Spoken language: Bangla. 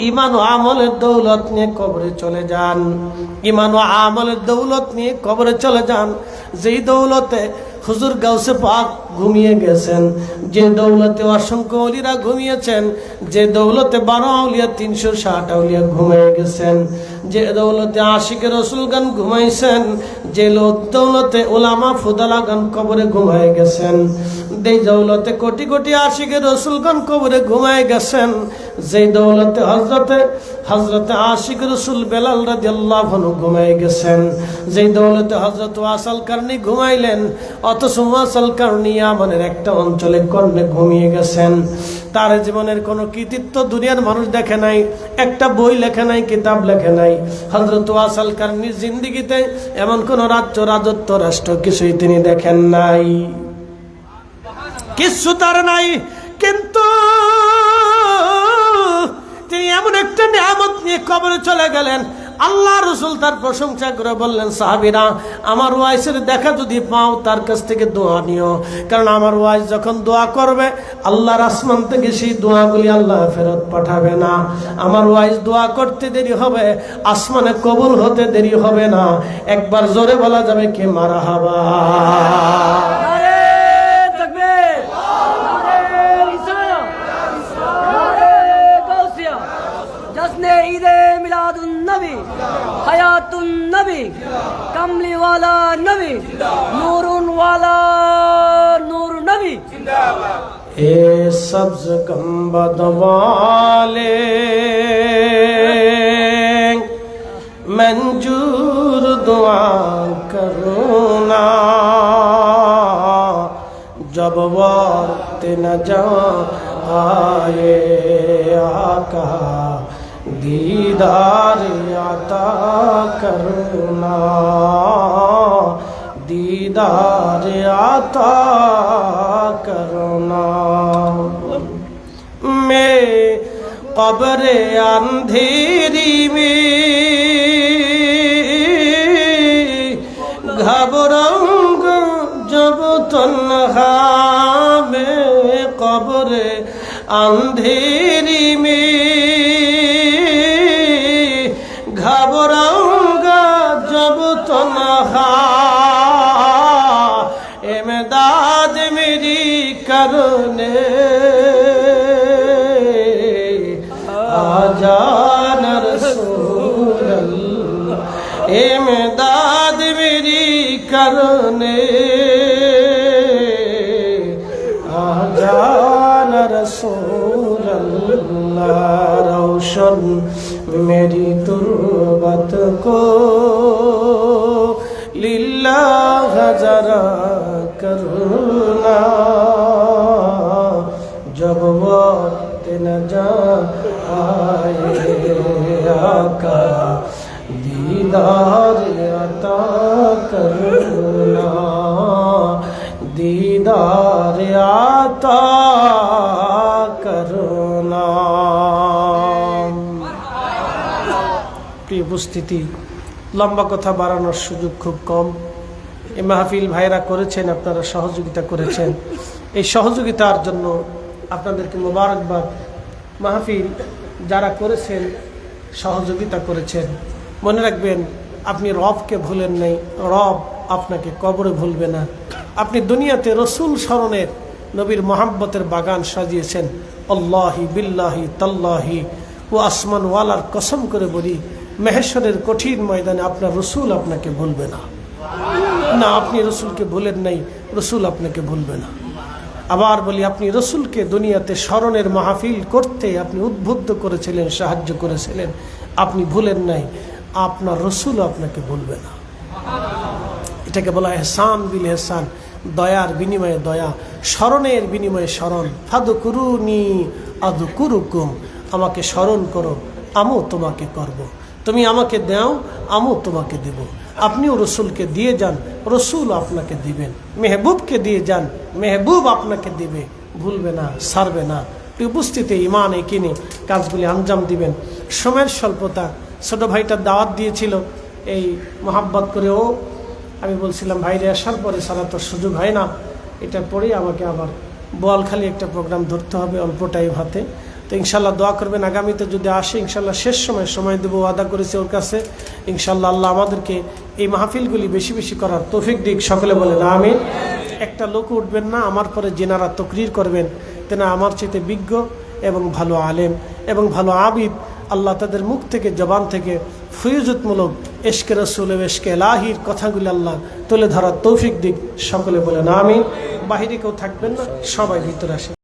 ইমান ও আমলের দৌলত নিয়ে কবরে চলে যান। ইমান ও আমলের দৌলত নিয়ে কবরে চলে যান। যেই দৌলতে হুজুর গাউসে পাক ঘুমিয়ে গেছেন। যে দৌলতে অসংখ্য অলিরা ঘুমিয়েছেন, যে দৌলতে বারো আউলিয়া, তিনশো ষাট আউলিয়া ঘুমিয়ে গেছেন। যে দৌলতে আশিকের রসুলগান ঘুমাইছেন, যে দৌলতে ওলামা ফুদালাগান কবরে ঘুমায় গেছেন। যেই দৌলতে কোটি কোটি আশিকের রসুলগান কবরে ঘুমায় গেছেন যেই দৌলতে হজরতে হজরতে আশিক রসুল বেলাল রাজি আল্লাহ ঘুমায় গেছেন। যেই দৌলতে হজরত ওয়াসাল কারণি ঘুমাইলেন অথচ ওয়াসাল কারণি আমাদের একটা অঞ্চলে কর্ণে ঘুমিয়ে গেছেন। তার জীবনের কোনো কৃতিত্ব দুনিয়ার মানুষ দেখে নাই, একটা বই লেখে নাই, কিতাব লেখে নাই। হজরত ওয়াসাল কারণির জিন্দিগিতে এমন কোন রাজ্য, রাজত্ব, রাষ্ট্র কিছুই তিনি দেখেন নাই। কিচ্ছু তার নাই, কিন্তু তিনি এমন একটা নিয়ামত নিয়ে কবরে চলে গেলেন। আল্লাহ রসুল তার প্রশংসা করে বললেন, সাহাবিরা, আমার ওয়াইসের দেখা যদি পাও, তার কাছ থেকে দোয়া নিও। কারণ আমার ওয়াইস যখন দোয়া করবে, আল্লাহর আসমান থেকে সেই দোয়াগুলি আল্লাহ ফেরত পাঠাবে না। আমার ওয়াইস দোয়া করতে দেরি হবে, আসমানে কবুল হতে দেরি হবে না। একবার জোরে বলা যাবে, কে মারা হাবা? النبی حیات النبی کملی والا نبی نور والا نور نبی اے سبز گمبد والے منجور دعا کرونا، جب وقت نہ جان آئے آقا دیدار عطا کرنا دیدار عطا کرنا میں قبر اندھیری میں گھبراؤں گا جب تنہا میں قبر اندھیری میں आजान रसूल अल्लाह इमदाद मेरी करने आजान रसूल अल्लाह रोशन मेरी तुरबत को लिल्लाह जरा करुणा आका दीदार अता करुणा दीदार आता करुणा প্রিয় উপস্থিতি লম্বা কথা বাড়ানোর সুযোগ খুব কম এই মাহফিল ভাইরা করেছেন আপনারা সহযোগিতা করেছেন এই সহযোগিতার জন্য আপনাদেরকে মোবারকবাদ মাহফিল যারা করেছেন, সহযোগিতা করেছেন। মনে রাখবেন, আপনি রবকে ভুলেন নাই। রব আপনাকে কবরে ভুলবে না। আপনি দুনিয়াতে রসুল স্মরণের নবীর মোহাব্বতের বাগান সাজিয়েছেন। অল্লাহি বিল্লাহি তাল্লাহি। ও আসমান ওয়ালার কসম করে বলি মেহেশ্বরের কঠিন ময়দানে আপনার রসুল আপনাকে ভুলবে না। না, আপনি রসুলকে ভুলেন নাই, রসুল আপনাকে ভুলবে না। আবার বলি, আপনি রসুলকে দুনিয়াতে স্মরণের মাহফিল করতে আপনি উদ্বুদ্ধ করেছিলেন, সাহায্য করেছিলেন। আপনি ভুলেন নাই, আপনার রসুল আপনাকে ভুলবে না। এটাকে বলা এহসান বিল এহসান, দয়ার বিনিময়ে দয়া, স্মরণের বিনিময়ে স্মরণ। ফাদু কুরুনি আদু কুরুকুম আমাকে স্মরণ করো, আমিও তোমাকে করব। তুমি আমাকে দাও, আমিও তোমাকে দেব। আপনিও রসুলকে দিয়ে যান, রসুল আপনাকে দিবেন। মেহবুবকে দিয়ে যান, মেহবুব আপনাকে দিবে। ভুলবে না, সারবে না। উপস্থিতি ইমান কিনে কাজগুলি আঞ্জাম দিবেন। সময়ের স্বল্পতা, ছোট ভাইটার দাওয়াত দিয়েছিল, এই মোহাব্বত করে ও আমি বলছিলাম, ভাইরে, আসার পরে সারা তোর সুযোগ হয় না। এটা পরেই আমাকে আবার বোয়ালখালি একটা প্রোগ্রাম ধরতে হবে অল্প টাইম হাতে তো ইনশাল্লাহ দোয়া করবেন। আগামীতে যদি আসে, ইনশাল্লাহ শেষ সময় সময় দেবো আদা করেছি ওর কাছে। ইনশাল্লাহ আল্লাহ আমাদেরকে এই মাহফিলগুলি বেশি বেশি করার তৌফিক দিক। সকলে বলেন আমি একটা লোক উঠবেন না, আমার পরে জেনারা তকরির করবেন। তেনা আমার চেতে বিজ্ঞ এবং ভালো আলেম এবং ভালো আবিদ। আল্লাহ তাদের মুখ থেকে, জবান থেকে ফয়ুজতমূলক এশকে রসুল এশকে এলাহির কথাগুলি আল্লাহ তুলে ধরার তৌফিক দিক। সকলে বলেন আমি বাহিরে কেউ থাকবেন না, সবাই ভিতরে আসে